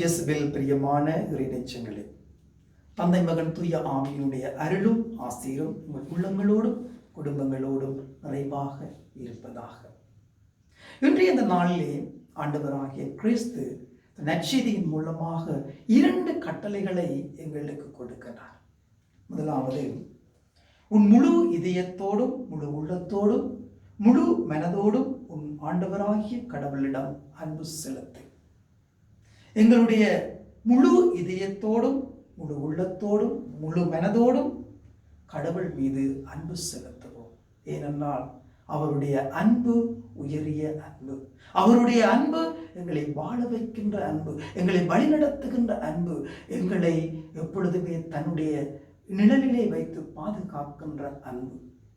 இயேசுவில் பிரியமான இறைநெச்சங்களே தந்தை மகன் தூய ஆவியினுடைய அருளும் ஆசீரும் உங்கள் உள்ளங்களோடும் குடும்பங்களோடும் நிறைவாக இருப்பதாக. இன்றைய இந்த நாளிலே ஆண்டவராகிய கிறிஸ்து நற்செய்தியின் மூலமாக இரண்டு கட்டளைகளை எங்களுக்கு கொடுக்கிறார். முதலாவது உன் முழு இதயத்தோடும் முழு உள்ளத்தோடும் முழு மனதோடும் உன் ஆண்டவராகிய கடவுளிடம் அன்பு செலுத்து. எங்களுடைய முழு இதயத்தோடும் முழு உள்ளத்தோடும் முழு மனதோடும் கடவுள் மீது அன்பு செலுத்துவோம். ஏனென்றால் அவருடைய அன்பு உயரிய அன்பு. அவருடைய அன்பு எங்களை வாழ வைக்கின்ற அன்பு எங்களை வழிநடத்துகின்ற அன்பு எங்களை எப்பொழுதுமே தன்னுடைய நிழலிலே வைத்து பாதுகாக்கின்ற அன்பு.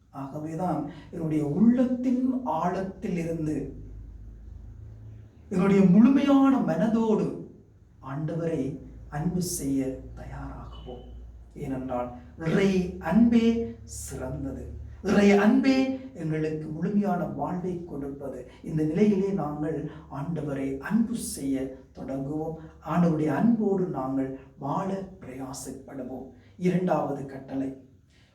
ஆகவேதான் என்னுடைய உள்ளத்தின் ஆழத்தில் இருந்து என்னுடைய முழுமையான மனதோடு ஆண்டவரை அன்பு செய்ய தயாராகுவோம். ஏனென்றால் இறை அன்பே சிறந்தது. இறை அன்பே எங்களுக்கு முழுமையான வாழ்வை கொடுப்பது. இந்த நிலையிலே நாங்கள் ஆண்டவரை அன்பு செய்ய தொடங்குவோம். ஆண்டவருடைய அன்போடு நாங்கள் வாழ பிரயாசப்படுவோம். இரண்டாவது கட்டளை.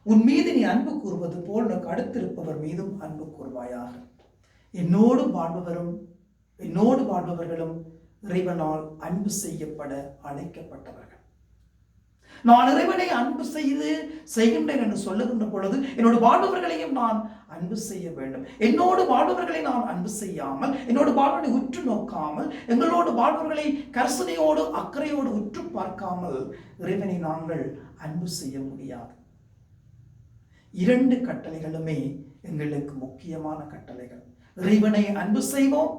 உன் மீது நீ அன்பு கூறுவது போல் உனக்கு அடுத்திருப்பவர் மீதும் அன்பு கூறுவாயாக. என்னோடு வாழ்பவரும் என்னோடு வாழ்பவர்களும் இறைவனால் அன்பு செய்யப்பட அழைக்கப்பட்டவர்கள். நான் இறைவனை அன்பு செய்து செய்கின்றேன் என்று சொல்லுகின்ற பொழுது என்னோடு வாழ்பவர்களையும் நான் அன்பு செய்ய வேண்டும். என்னோடு வாழ்பவர்களை நான் அன்பு செய்யாமல் என்னோடு வாழ்வனை உற்று நோக்காமல் எங்களோடு வாழ்பவர்களை கர்சனையோடு அக்கறையோடு உற்று பார்க்காமல் இறைவனை நாங்கள் அன்பு செய்ய முடியாது. இரண்டு கட்டளைகளுமே எங்களுக்கு முக்கியமான கட்டளைகள். இறைவனை அன்பு செய்வோம்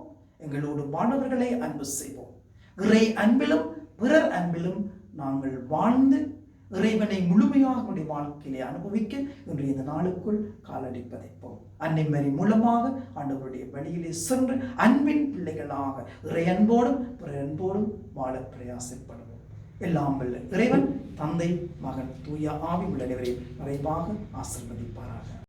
எங்களோடு மாணவர்களை அன்பு செய்வோம். இறை அன்பிலும் பிறர் அன்பிலும் நாங்கள் வாழ்ந்து இறைவனை முழுமையாக நம்முடைய வாழ்க்கையிலே அனுபவிக்க இன்று இந்த நாளுக்குள் காலடி பதைப்போம். அன்னை மரி மூலமாக ஆண்டவருடைய வழியிலே சென்று அன்பின் பிள்ளைகளாக இறை அன்போடும் பிற அன்போடும் வாழ பிரயாசப்படுவோம். எல்லாம் வல்ல இறைவன் தந்தை மகன் தூய ஆவி உள்ளவரை மறைவாக ஆசிர்வதிப்பாராக.